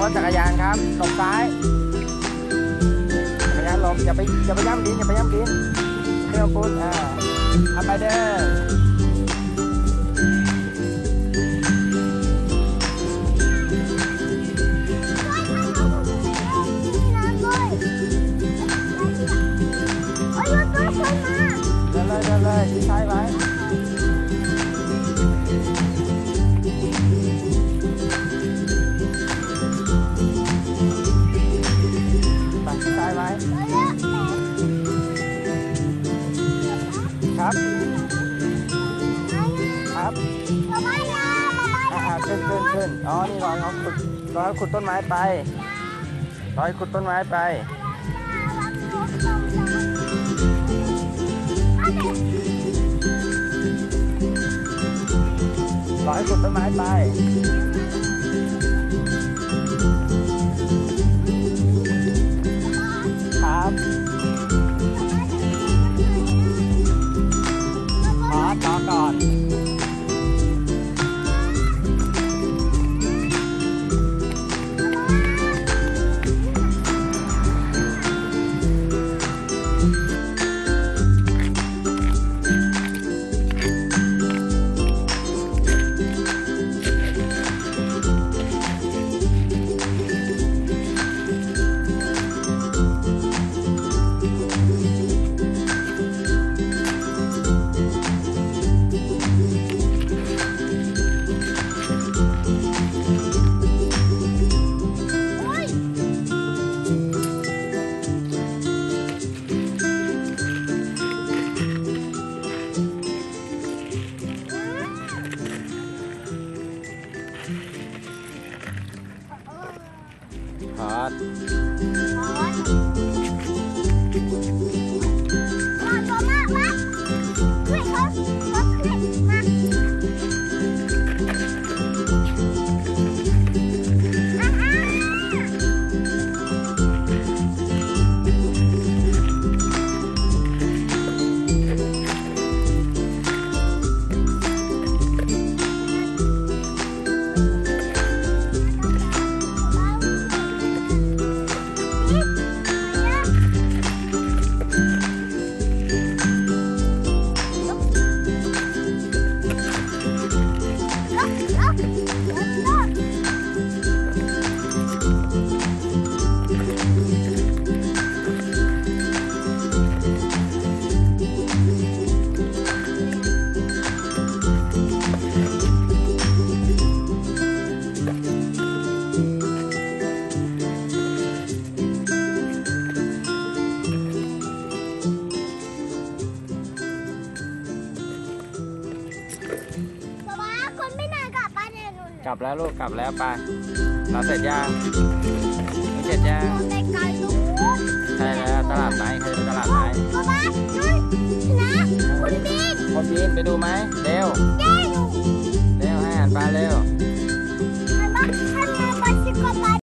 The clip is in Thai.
รถจักรยานครับหลบซ้ายจักรยานลบอย่าไปอย่าไปย่ำดินอย่าไปย่ำดินเที่ยวคุณอ่าทำไปเด้อ ขึ้น อ๋อ นี่รอยเขาขุดรอยเขาขุดต้นไม้ไป รอยขุดต้นไม้ไป รอยขุดต้นไม้ไปครับ ข กลับแล้วลูกกลับแล้วไปเราเสร็จยังนี่เสร็จยังไปไกลลูกใช่แล้วตลาดไหนใครจะไปตลาดไหนป๊าป๊านุ่นนะคุณบินพอพีนไปดูไหมเร็วแก้หนูเร็วให้อาหารปลาเร็ว